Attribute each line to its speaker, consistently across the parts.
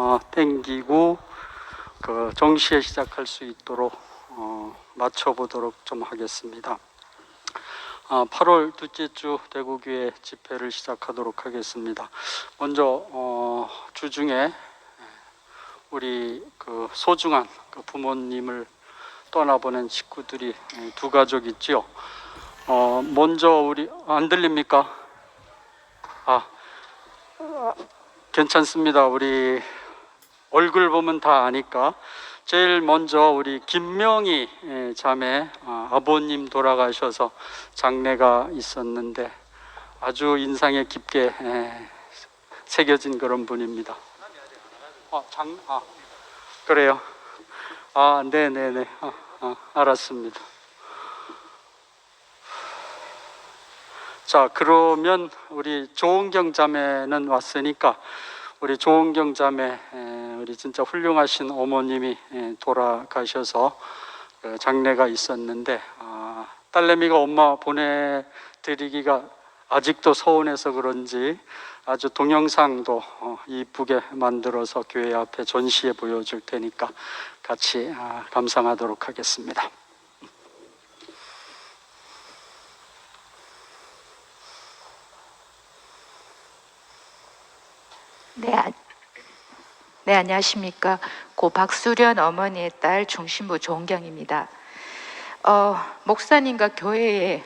Speaker 1: 어, 땡기고 그 정시에 시작할 수 있도록 어, 맞춰보도록 좀 하겠습니다. 아, 8월 둘째 주 대구교회 집회를 시작하도록 하겠습니다. 먼저 어, 주중에 우리 그 소중한 그 부모님을 떠나보낸 식구들이 두 가족 있지요. 어, 먼저 우리 안 들립니까? 아, 아, 괜찮습니다. 우리 얼굴 보면 다 아니까 제일 먼저 우리 김명희 예, 자매 아, 아버님 돌아가셔서 장례가 있었는데 아주 인상에 깊게 예, 새겨진 그런 분입니다. 아, 장, 아, 그래요. 아, 네, 네, 네. 아, 아, 알았습니다. 자, 그러면 우리 조은경 자매는 왔으니까 우리 조은경 자매, 에, 우리 진짜 훌륭하신 어머님이 에, 돌아가셔서 그 장례가 있었는데 아, 딸내미가 엄마 보내드리기가 아직도 서운해서 그런지 아주 동영상도 어, 이쁘게 만들어서 교회 앞에 전시해 보여줄 테니까 같이 아, 감상하도록 하겠습니다.
Speaker 2: 네, 아- 네 안녕하십니까. 고 박수련 어머니의 딸 중심부 조은경입니다. 어, 목사님과 교회에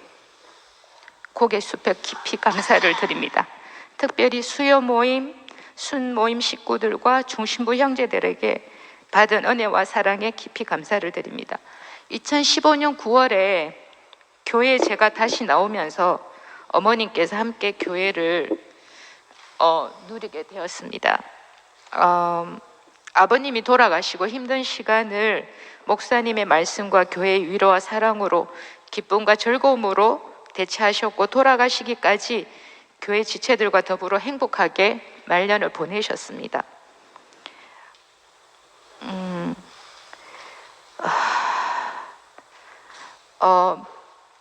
Speaker 2: 고개 숲에 깊이 감사를 드립니다. 특별히 수요 모임, 순 모임 식구들과 중심부 형제들에게 받은 은혜와 사랑에 깊이 감사를 드립니다. 2015년 9월에 교회에 제가 다시 나오면서 어머님께서 함께 교회를 어, 누리게 되었습니다. 어, 아버님이 돌아가시고 힘든 시간을 목사님의 말씀과 교회의 위로와 사랑으로 기쁨과 즐거움으로 대체하셨고 돌아가시기까지 교회 지체들과 더불어 행복하게 말년을 보내셨습니다. 음, 아, 어,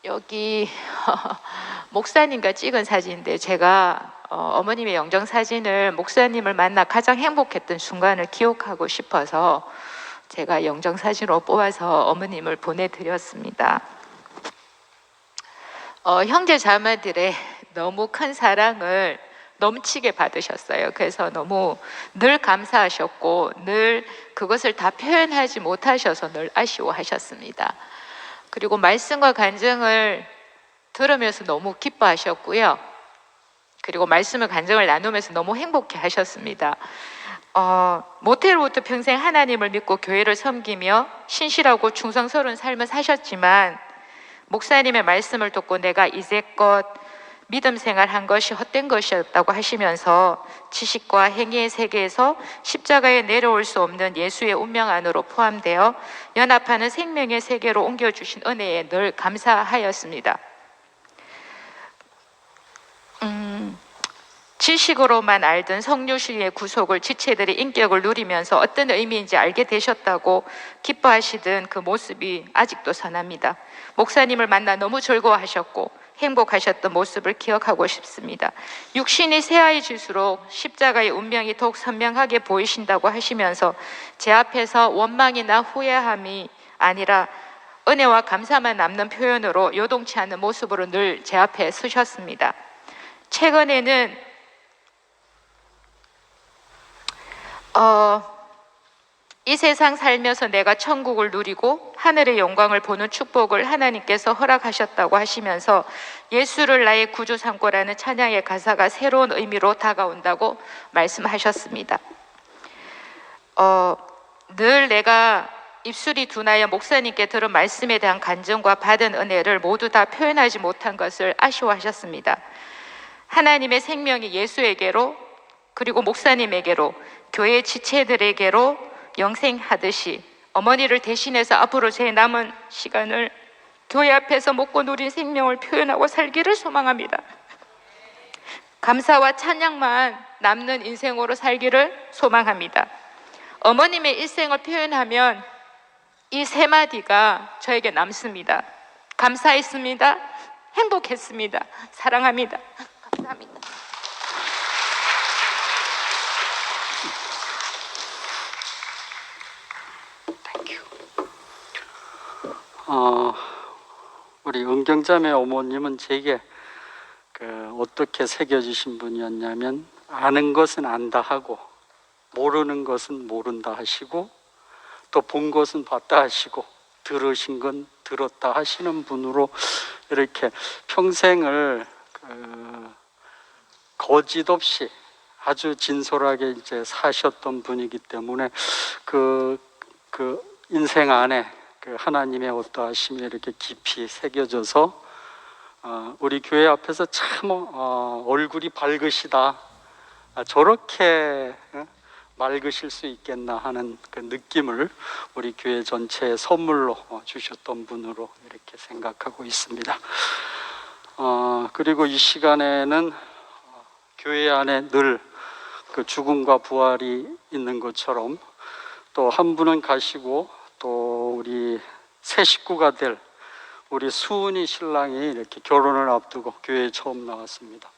Speaker 2: 여기 목사님과 찍은 사진인데 제가 어, 어머님의 영정 사진을 목사님을 만나 가장 행복했던 순간을 기억하고 싶어서 제가 영정 사진으로 뽑아서 어머님을 보내드렸습니다. 어, 형제 자매들의 너무 큰 사랑을 넘치게 받으셨어요. 그래서 너무 늘 감사하셨고 늘 그것을 다 표현하지 못하셔서 늘 아쉬워하셨습니다. 그리고 말씀과 간증을 들으면서 너무 기뻐하셨고요. 그리고 말씀을 간증을 나누면서 너무 행복해 하셨습니다. 어, 모태로부터 평생 하나님을 믿고 교회를 섬기며 신실하고 충성스러운 삶을 사셨지만 목사님의 말씀을 듣고 내가 이제껏 믿음 생활한 것이 헛된 것이었다고 하시면서 지식과 행위의 세계에서 십자가에 내려올 수 없는 예수의 운명 안으로 포함되어 연합하는 생명의 세계로 옮겨주신 은혜에 늘 감사하였습니다. 지식으로만 알던 성류시의 구속을 지체들의 인격을 누리면서 어떤 의미인지 알게 되셨다고 기뻐하시던 그 모습이 아직도 선합니다. 목사님을 만나 너무 즐거워하셨고 행복하셨던 모습을 기억하고 싶습니다. 육신이 새하얘질수록 십자가의 운명이 더욱 선명하게 보이신다고 하시면서 제 앞에서 원망이나 후회함이 아니라 은혜와 감사만 남는 표현으로 요동치 않는 모습으로 늘 제 앞에 서셨습니다. 최근에는 어, 이 세상 살면서 내가 천국을 누리고 하늘의 영광을 보는 축복을 하나님께서 허락하셨다고 하시면서 예수를 나의 구주 삼고라는 찬양의 가사가 새로운 의미로 다가온다고 말씀하셨습니다. 어, 늘 내가 입술이 둔하여 목사님께 들은 말씀에 대한 간증과 받은 은혜를 모두 다 표현하지 못한 것을 아쉬워하셨습니다. 하나님의 생명이 예수에게로 그리고 목사님에게로 교회 지체들에게로 영생하듯이 어머니를 대신해서 앞으로 제 남은 시간을 교회 앞에서 먹고 누린 생명을 표현하고 살기를 소망합니다. 감사와 찬양만 남는 인생으로 살기를 소망합니다. 어머님의 일생을 표현하면 이 세 마디가 저에게 남습니다. 감사했습니다. 행복했습니다. 사랑합니다. 감사합니다.
Speaker 1: 어, 우리 은경자매 어머님은 제게 그 어떻게 새겨주신 분이었냐면 아는 것은 안다 하고 모르는 것은 모른다 하시고 또 본 것은 봤다 하시고 들으신 건 들었다 하시는 분으로 이렇게 평생을 그 거짓 없이 아주 진솔하게 이제 사셨던 분이기 때문에 그, 그 인생 안에 그 하나님의 어떠하심이 이렇게 깊이 새겨져서 어, 우리 교회 앞에서 참 어, 얼굴이 밝으시다. 아, 저렇게 어, 맑으실 수 있겠나 하는 그 느낌을 우리 교회 전체에 선물로 어, 주셨던 분으로 이렇게 생각하고 있습니다. 어, 그리고 이 시간에는 어, 교회 안에 늘 그 죽음과 부활이 있는 것처럼 또 한 분은 가시고 또 우리 새 식구가 될 우리 수은이 신랑이 이렇게 결혼을 앞두고 교회에 처음 나왔습니다.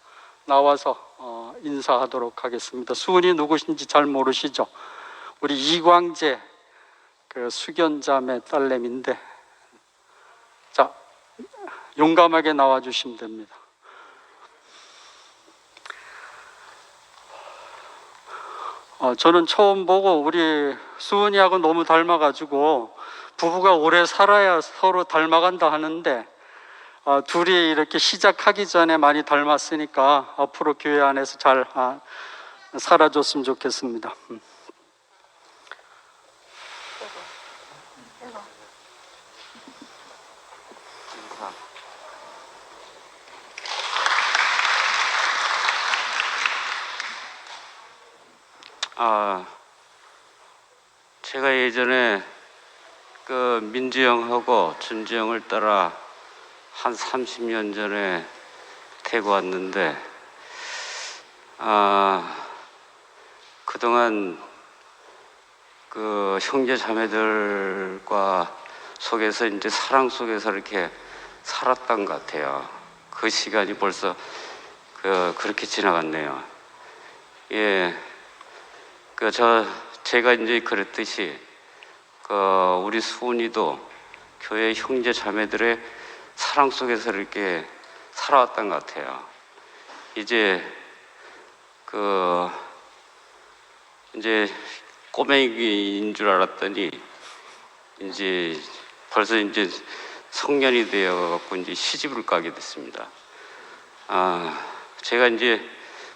Speaker 1: 나와서 어, 인사하도록 하겠습니다. 수은이 누구신지 잘 모르시죠? 우리 이광재 그 수견자매 딸내미인데 자 용감하게 나와 주시면 됩니다. 어, 저는 처음 보고 우리 수은이하고 너무 닮아가지고 부부가 오래 살아야 서로 닮아간다 하는데 어, 둘이 이렇게 시작하기 전에 많이 닮았으니까 앞으로 교회 안에서 잘 아, 살아줬으면 좋겠습니다. 음.
Speaker 3: 아, 제가 예전에 그 민주형하고 준주형을 따라 한 30년 전에 대구 왔는데, 아, 그동안 그 형제 자매들과 속에서 이제 사랑 속에서 이렇게 살았던 것 같아요. 그 시간이 벌써 그 그렇게 지나갔네요. 예. 그 저 제가 이제 그랬듯이 그 우리 수은이도 교회 형제 자매들의 사랑 속에서 이렇게 살아왔던 것 같아요. 이제 그 이제 꼬맹이인 줄 알았더니 이제 벌써 이제 성년이 되어 갖고 이제 시집을 가게 됐습니다. 아 제가 이제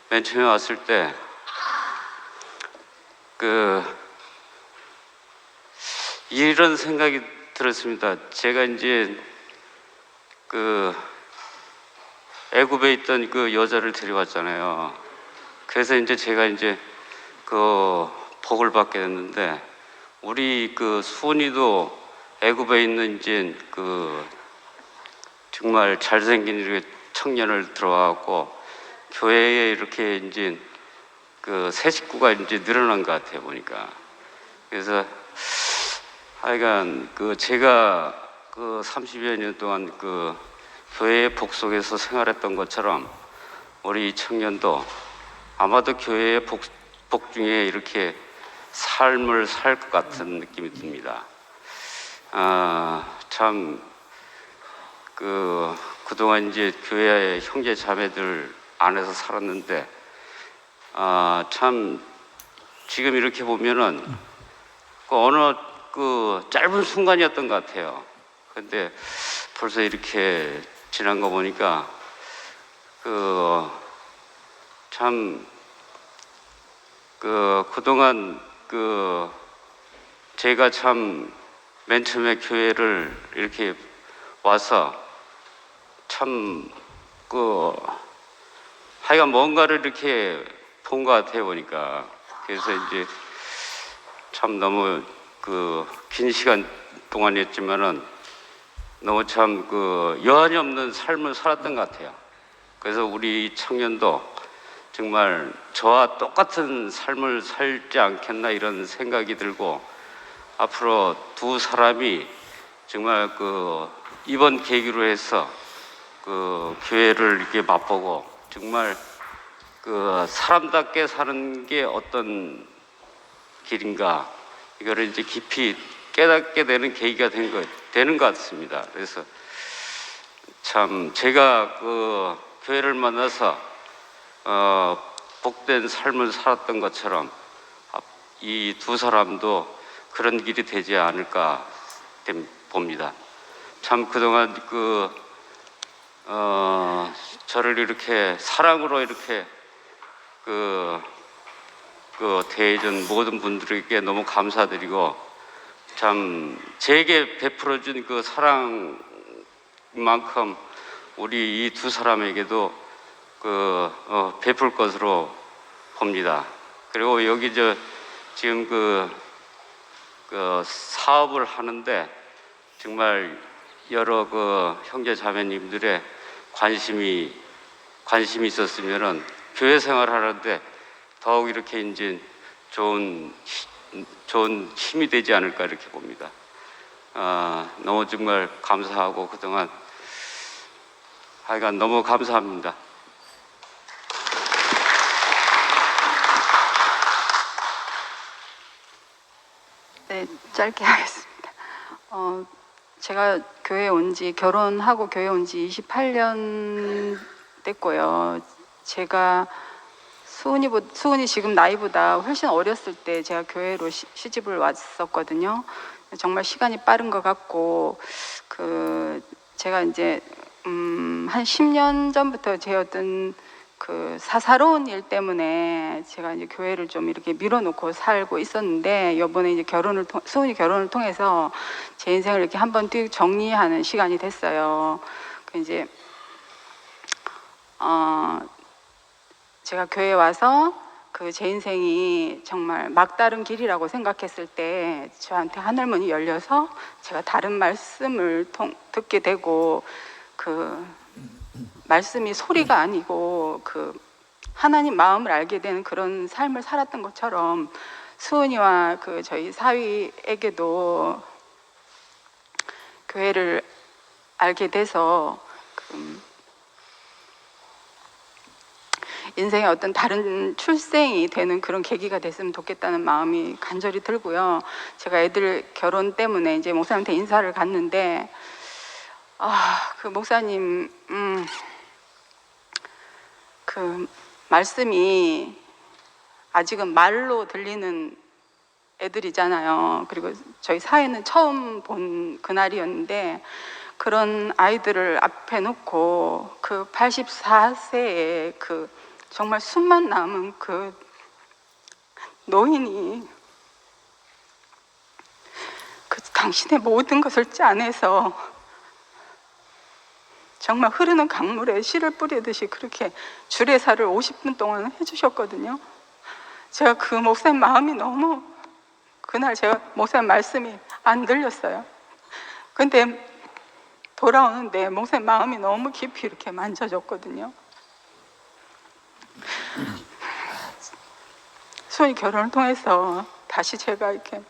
Speaker 3: 맨 처음에 왔을 때그 이런 생각이 들었습니다. 제가 이제 그 애굽에 있던 그 여자를 데려왔잖아요. 그래서 이제 제가 이제 그 복을 받게 됐는데 우리 그 수은이도 애굽에 있는 이제 그 정말 잘생긴 이렇게 청년을 들어와갖고 교회에 이렇게 이제 그 새 식구가 이제 늘어난 것 같아요 보니까 그래서 하여간 그 제가 그 30여 년 동안 그 교회의 복 속에서 생활했던 것처럼 우리 이 청년도 아마도 교회의 복, 복 중에 이렇게 삶을 살 것 같은 느낌이 듭니다. 아, 참, 그, 그동안 이제 교회 형제 자매들 안에서 살았는데, 아, 참, 지금 이렇게 보면은, 그 어느 그 짧은 순간이었던 것 같아요. 근데 벌써 이렇게 지난 거 보니까, 그, 참, 그, 그동안 그, 제가 참 맨 처음에 교회를 이렇게 와서 참 그, 하여간 뭔가를 이렇게 본 것 같아요, 보니까. 그래서 이제 참 너무 그 긴 시간 동안이었지만은 너무 참 그 여한이 없는 삶을 살았던 것 같아요. 그래서 우리 청년도 정말 저와 똑같은 삶을 살지 않겠나 이런 생각이 들고 앞으로 두 사람이 정말 그 이번 계기로 해서 그 교회를 이렇게 맛보고 정말 그 사람답게 사는 게 어떤 길인가 이거를 이제 깊이 깨닫게 되는 계기가 된 것, 되는 것 같습니다. 그래서 참 제가 그 교회를 만나서 어, 복된 삶을 살았던 것처럼 이 두 사람도 그런 길이 되지 않을까 됨- 봅니다. 참 그동안 그 어, 저를 이렇게 사랑으로 이렇게 그, 그 대해준 모든 분들에게 너무 감사드리고 참 제게 베풀어준 그 사랑만큼 우리 이 두 사람에게도 그 어, 베풀 것으로 봅니다. 그리고 여기 저 지금 그, 그 사업을 하는데 정말 여러 그 형제 자매님들의 관심이 관심이 있었으면은 교회 생활하는데 더욱 이렇게 이제 좋은 히- 좋은 힘이 되지 않을까 이렇게 봅니다. 아, 너무 정말 감사하고 그동안 하여간 너무 감사합니다.
Speaker 4: 네, 짧게 하겠습니다. 어, 제가 교회 온 지 결혼하고 교회 온 지 28년 됐고요. 제가 수은이 수은이 지금 나이보다 훨씬 어렸을 때 제가 교회로 시, 시집을 왔었거든요. 정말 시간이 빠른 것 같고 그 제가 이제 음, 한 10년 전부터 제 어떤 그 사사로운 일 때문에 제가 이제 교회를 좀 이렇게 밀어놓고 살고 있었는데 이번에 이제 결혼을 통, 수은이 결혼을 통해서 제 인생을 이렇게 한번 띄 정리하는 시간이 됐어요. 그 이제 어 제가 교회 에 와서 그 제 인생이 정말 막다른 길이라고 생각했을 때 저한테 하늘문이 열려서 제가 다른 말씀을 통, 듣게 되고 그 말씀이 소리가 아니고 그 하나님 마음을 알게 되는 그런 삶을 살았던 것처럼 수은이와 그 저희 사위에게도 교회를 알게 돼서 인생의 어떤 다른 출생이 되는 그런 계기가 됐으면 좋겠다는 마음이 간절히 들고요. 제가 애들 결혼 때문에 이제 목사님한테 인사를 갔는데 아, 그 목사님 음, 그 말씀이 아직은 말로 들리는 애들이잖아요. 그리고 저희 사회는 처음 본 그날이었는데 그런 아이들을 앞에 놓고 그 84세에 그 정말 숨만 남은 그 노인이 그 당신의 모든 것을 짜내서 정말 흐르는 강물에 씨를 뿌리듯이 그렇게 주례사를 50분 동안 해주셨거든요. 제가 그 목사님 마음이 너무 그날 제가 목사님 말씀이 안 들렸어요. 근데 돌아오는데 목사님 마음이 너무 깊이 이렇게 만져졌거든요. 소위 결혼을 통해서 다시 제가 이렇게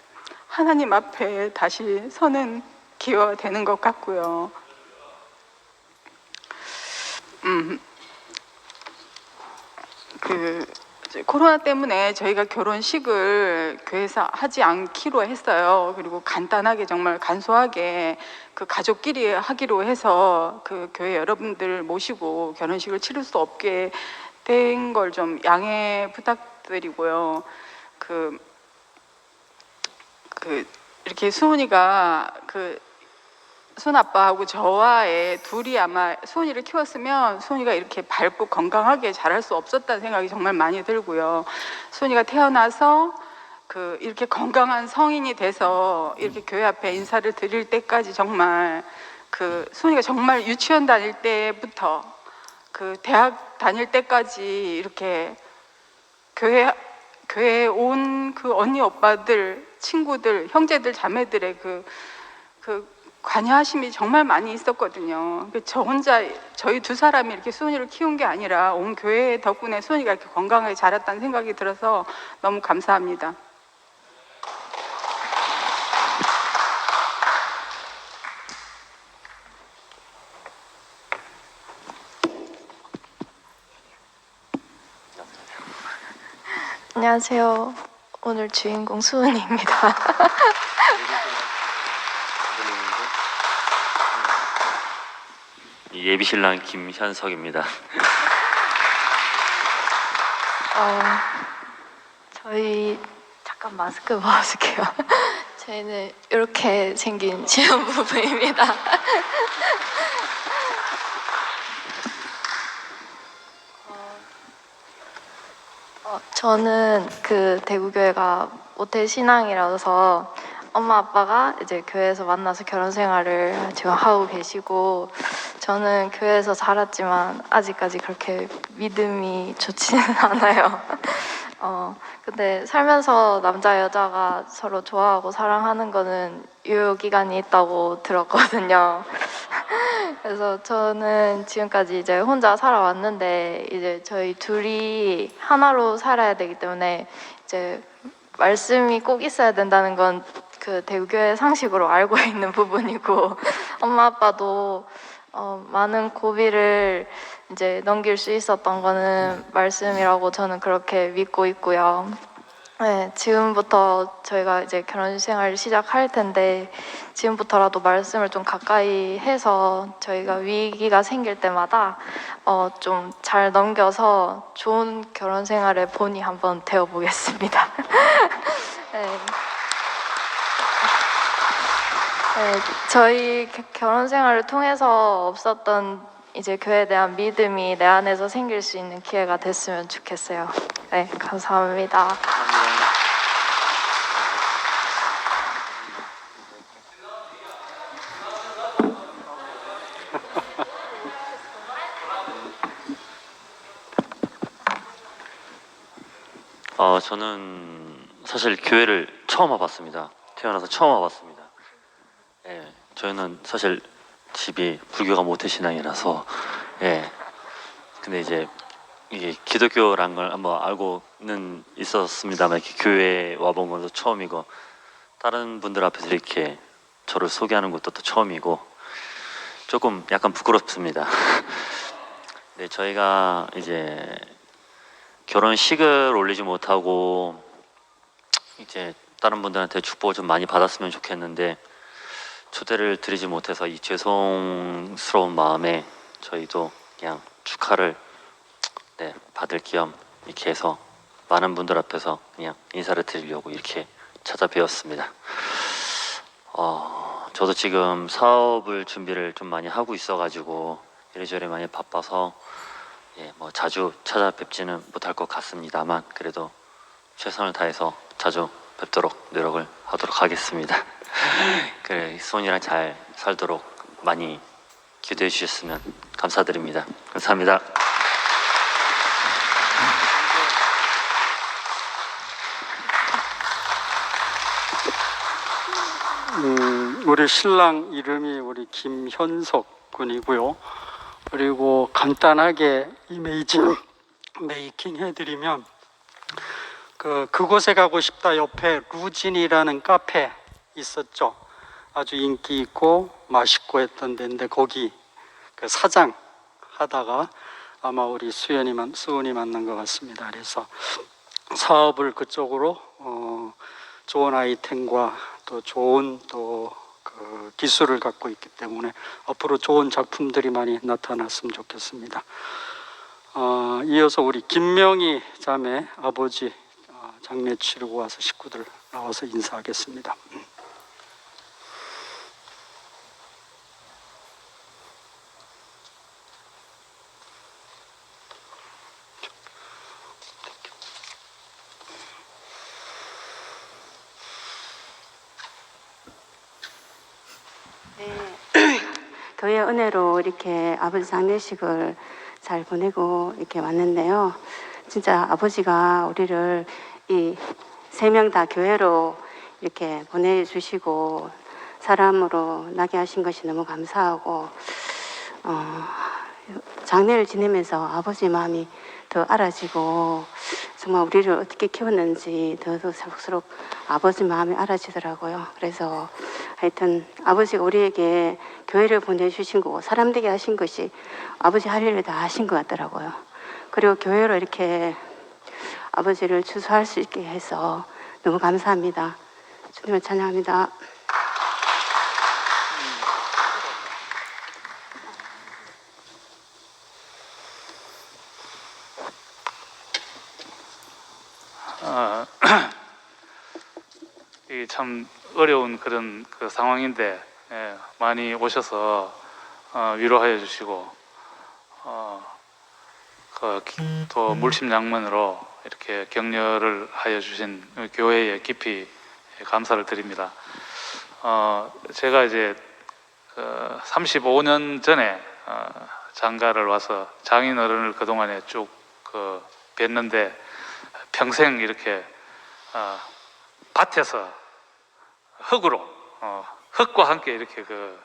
Speaker 4: 하나님 앞에 다시 서는 기회가 되는 것 같고요. 음, 그 코로나 때문에 저희가 결혼식을 교회에서 하지 않기로 했어요. 그리고 간단하게 정말 간소하게 그 가족끼리 하기로 해서 그 교회 여러분들 모시고 결혼식을 치를 수 없게 된 걸 좀 양해 부탁드리고요. 그, 그 이렇게 수은이가 그순 아빠하고 저와의 둘이 아마 수은이를 키웠으면 수은이가 이렇게 밝고 건강하게 자랄 수 없었다는 생각이 정말 많이 들고요. 수은이가 태어나서 그 이렇게 건강한 성인이 돼서 이렇게 교회 앞에 인사를 드릴 때까지 정말 그 수은이가 정말 유치원 다닐 때부터 그 대학 다닐 때까지 이렇게 교회 교회에 온 그 언니 오빠들 친구들 형제들 자매들의 그 그 관여하심이 정말 많이 있었거든요. 그저 혼자 저희 두 사람이 이렇게 수은이를 키운 게 아니라 온 교회 덕분에 수은이가 이렇게 건강하게 자랐다는 생각이 들어서 너무 감사합니다.
Speaker 5: 안녕하세요. 오늘 주인공 수은입니다. 예비 신랑 김현석입니다.
Speaker 6: 어, 저희 잠깐 마스크 벗을게요. 저희는 이렇게 생긴 신혼부부입니다. 저는 그 대구교회가 모태 신앙이라서 엄마 아빠가 이제 교회에서 만나서 결혼 생활을 지금 하고 계시고 저는 교회에서 자랐지만 아직까지 그렇게 믿음이 좋지는 않아요. 어, 근데 살면서 남자 여자가 서로 좋아하고 사랑하는 거는 유효 기간이 있다고 들었거든요. 그래서 저는 지금까지 이제 혼자 살아왔는데 이제 저희 둘이 하나로 살아야 되기 때문에 이제 말씀이 꼭 있어야 된다는 건 그 대구교회 상식으로 알고 있는 부분이고 엄마 아빠도 어, 많은 고비를 이제 넘길 수 있었던 거는 말씀이라고 저는 그렇게 믿고 있고요. 네, 지금부터 저희가 이제 결혼 생활을 시작할 텐데 지금부터라도 말씀을 좀 가까이 해서 저희가 위기가 생길 때마다 어, 좀 잘 넘겨서 좋은 결혼 생활의 본이 한번 되어 보겠습니다. 네. 네, 저희 겨- 결혼 생활을 통해서 없었던 이제 교회에 대한 믿음이 내 안에서 생길 수 있는 기회가 됐으면 좋겠어요. 네, 감사합니다.
Speaker 5: 어, 저는 사실 교회를 처음 와봤습니다. 태어나서 처음 와봤습니다. 예, 저희는 사실 집이 불교가 모태 신앙이라서 예. 근데 이제 이게 기독교란 걸 한번 알고는 있었습니다만 이렇게 교회에 와본 것도 처음이고 다른 분들 앞에서 이렇게 저를 소개하는 것도 또 처음이고 조금 약간 부끄럽습니다. 네, 저희가 이제 결혼식을 올리지 못하고 이제 다른 분들한테 축복을 좀 많이 받았으면 좋겠는데 초대를 드리지 못해서 이 죄송스러운 마음에 저희도 그냥 축하를 네, 받을 겸 이렇게 해서 많은 분들 앞에서 그냥 인사를 드리려고 이렇게 찾아뵈었습니다. 어, 저도 지금 사업을 준비를 좀 많이 하고 있어가지고 이래저래 많이 바빠서 예, 뭐 자주 찾아뵙지는 못할 것 같습니다만 그래도 최선을 다해서 자주 뵙도록 노력을 하도록 하겠습니다. 그래 손이랑 잘 살도록 많이 기도해 주셨으면 감사드립니다. 감사합니다.
Speaker 1: 음, 우리 신랑 이름이 우리 김현석 군이고요. 그리고 간단하게 이메이징 메이킹 해드리면 그 그곳에 가고 싶다 옆에 루진이라는 카페 있었죠. 아주 인기 있고 맛있고 했던 데인데 거기 그 사장 하다가 아마 우리 수연이 만 수은이 만난 것 같습니다. 그래서 사업을 그쪽으로 어, 좋은 아이템과 또 좋은 또그 기술을 갖고 있기 때문에 앞으로 좋은 작품들이 많이 나타났으면 좋겠습니다. 어, 이어서 우리 김명희 자매 아버지 어, 장례 치르고 와서 식구들 나와서 인사하겠습니다.
Speaker 7: 교회 은혜로 이렇게 아버지 장례식을 잘 보내고 이렇게 왔는데요. 진짜 아버지가 우리를 이 세 명 다 교회로 이렇게 보내주시고 사람으로 나게 하신 것이 너무 감사하고 어, 장례를 지내면서 아버지 마음이 더 알아지고 정말 우리를 어떻게 키웠는지 더더 새록새록 아버지 마음이 알아지더라고요. 그래서 하여튼 아버지가 우리에게 교회를 보내주신 거고 사람 되게 하신 것이 아버지 할 일을 다 하신 것 같더라고요. 그리고 교회로 이렇게 아버지를 추수할 수 있게 해서 너무 감사합니다. 주님을 찬양합니다.
Speaker 8: 이 참 어려운 그런 그 상황인데 예, 많이 오셔서 어, 위로하여 주시고 어, 그, 기- 또 물심양면으로 이렇게 격려를 하여 주신 교회에 깊이 감사를 드립니다. 어, 제가 이제 그 35년 전에 어, 장가를 와서 장인어른을 그동안에 쭉 그 뵀는데 평생 이렇게 어, 밭에서 흙으로 어, 흙과 함께 이렇게 그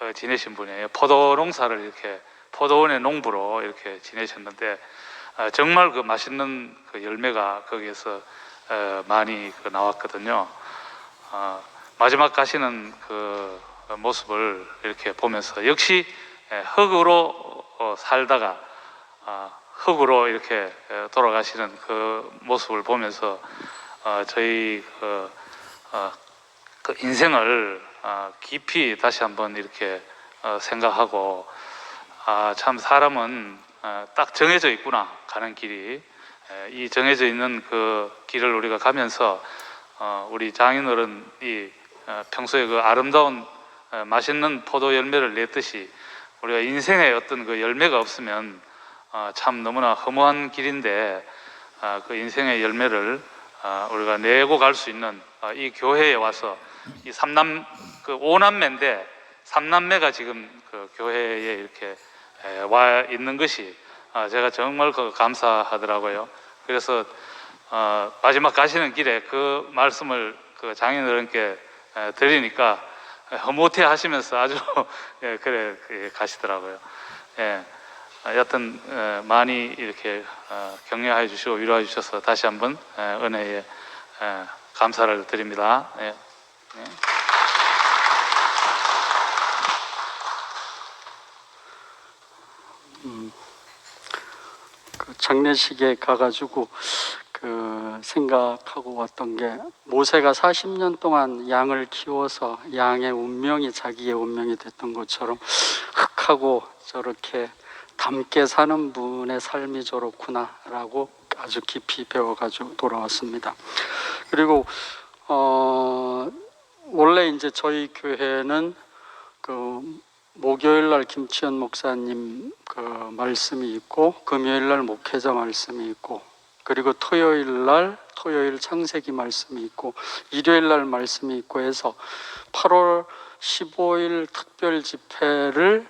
Speaker 8: 어, 지내신 분이에요. 포도 농사를 이렇게 포도원의 농부로 이렇게 지내셨는데 어, 정말 그 맛있는 그 열매가 거기에서 어, 많이 그 나왔거든요. 어, 마지막 가시는 그 모습을 이렇게 보면서 역시 예, 흙으로 어, 살다가 아, 흙으로 이렇게 에, 돌아가시는 그 모습을 보면서 어, 저희 그, 어, 그 인생을 어, 깊이 다시 한번 이렇게 어, 생각하고 아, 참 사람은 어, 딱 정해져 있구나 가는 길이. 에, 이 정해져 있는 그 길을 우리가 가면서 어, 우리 장인어른이 어, 평소에 그 아름다운 어, 맛있는 포도 열매를 냈듯이 우리가 인생에 어떤 그 열매가 없으면 어, 참 너무나 허무한 길인데 어, 그 인생의 열매를 어, 우리가 내고 갈 수 있는 어, 이 교회에 와서 이 삼남 그 오남매인데 삼남매가 지금 그 교회에 이렇게 에, 와 있는 것이 어, 제가 정말 그 감사하더라고요. 그래서 어, 마지막 가시는 길에 그 말씀을 그 장인어른께 에, 드리니까 허무해 하시면서 아주 예, 그래 그, 가시더라고요. 예. 아, 여하튼 에, 많이 이렇게 어, 격려해 주시고 위로해 주셔서 다시 한번 에, 은혜에 에, 감사를 드립니다. 예.
Speaker 1: 그 장례식에 가가지고 그 생각하고 왔던 게 모세가 40년 동안 양을 키워서 양의 운명이 자기의 운명이 됐던 것처럼 흑하고 저렇게 담게 사는 분의 삶이 저렇구나라고 아주 깊이 배워가지고 돌아왔습니다. 그리고 어 원래 이제 저희 교회는 그 목요일 날 김치현 목사님 그 말씀이 있고 금요일 날 목회자 말씀이 있고 그리고 토요일 날 토요일 창세기 말씀이 있고 일요일 날 말씀이 있고 해서 8월 15일 특별 집회를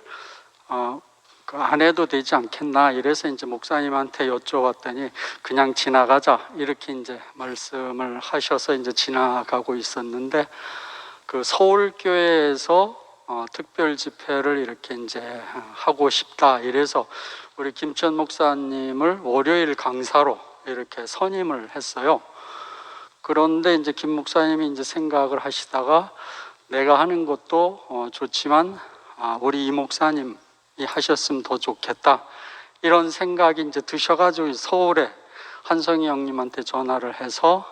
Speaker 1: 어, 그안 해도 되지 않겠나 이래서 이제 목사님한테 여쭤봤더니 그냥 지나가자 이렇게 이제 말씀을 하셔서 이제 지나가고 있었는데 그 서울 교회에서 어, 특별 집회를 이렇게 이제 하고 싶다 이래서 우리 김천 목사님을 월요일 강사로 이렇게 선임을 했어요. 그런데 이제 김 목사님이 이제 생각을 하시다가 내가 하는 것도 어, 좋지만 아, 우리 이 목사님이 하셨으면 더 좋겠다 이런 생각이 이제 드셔가지고 서울에 한성희 형님한테 전화를 해서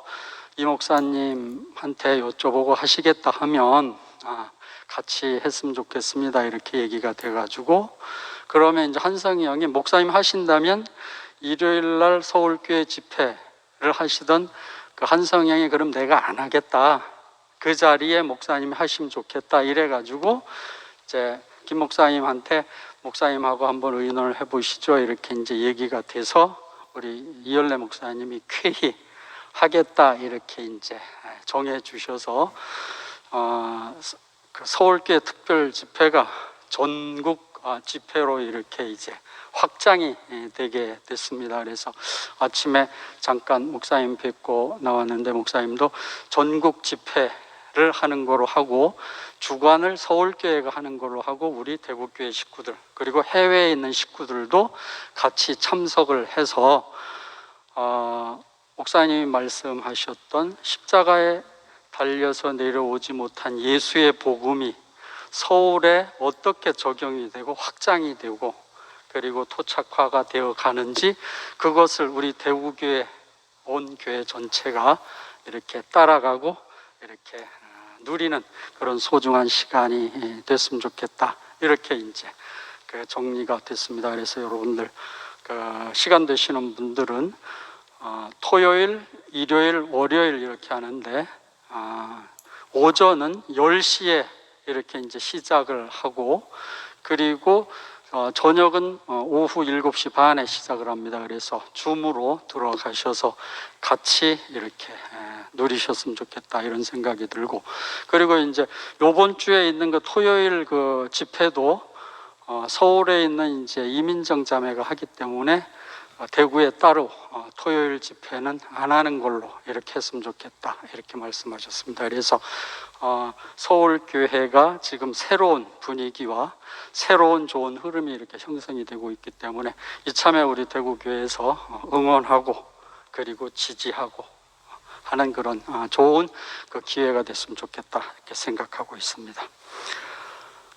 Speaker 1: 이 목사님한테 여쭤보고 하시겠다 하면 아, 같이 했으면 좋겠습니다. 이렇게 얘기가 돼가지고 그러면 이제 한성희 형이 목사님 하신다면 일요일 날 서울교회 집회를 하시던 그 한성희 형이 그럼 내가 안 하겠다. 그 자리에 목사님이 하시면 좋겠다. 이래가지고 이제 김 목사님한테 목사님하고 한번 의논을 해보시죠. 이렇게 이제 얘기가 돼서 우리 이열래 목사님이 쾌히 하겠다 이렇게 이제 정해 주셔서 어, 그 서울교회 특별 집회가 전국 아, 집회로 이렇게 이제 확장이 예, 되게 됐습니다. 그래서 아침에 잠깐 목사님 뵙고 나왔는데 목사님도 전국 집회 를 하는 거로 하고 주관을 서울교회가 하는 걸로 하고 우리 대구교회 식구들 그리고 해외에 있는 식구들도 같이 참석을 해서 어, 목사님이 말씀하셨던 십자가에 달려서 내려오지 못한 예수의 복음이 서울에 어떻게 적용이 되고 확장이 되고 그리고 토착화가 되어 가는지 그것을 우리 대구교회 온 교회 전체가 이렇게 따라가고 이렇게 어, 누리는 그런 소중한 시간이 됐으면 좋겠다 이렇게 이제 그 정리가 됐습니다. 그래서 여러분들 그 시간 되시는 분들은 어, 토요일, 일요일, 월요일 이렇게 하는데 아, 오전은 10시에 이렇게 이제 시작을 하고 그리고 어, 저녁은 어, 오후 7시 반에 시작을 합니다. 그래서 줌으로 들어가셔서 같이 이렇게 에, 누리셨으면 좋겠다 이런 생각이 들고 그리고 이제 요번 주에 있는 그 토요일 그 집회도 어, 서울에 있는 이제 이민정 자매가 하기 때문에 어, 대구에 따로 어, 토요일 집회는 안 하는 걸로 이렇게 했으면 좋겠다 이렇게 말씀하셨습니다. 그래서 어, 서울 교회가 지금 새로운 분위기와 새로운 좋은 흐름이 이렇게 형성이 되고 있기 때문에 이참에 우리 대구 교회에서 어, 응원하고 그리고 지지하고 하는 그런 어, 좋은 그 기회가 됐으면 좋겠다 이렇게 생각하고 있습니다.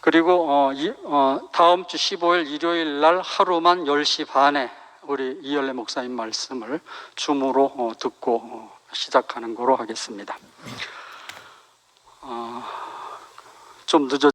Speaker 1: 그리고 어, 이, 어, 다음 주 15일 일요일 날 하루만 10시 반에 우리 이열래 목사님 말씀을 줌으로 어, 듣고 어, 시작하는 거로 하겠습니다. 어, 좀 늦었.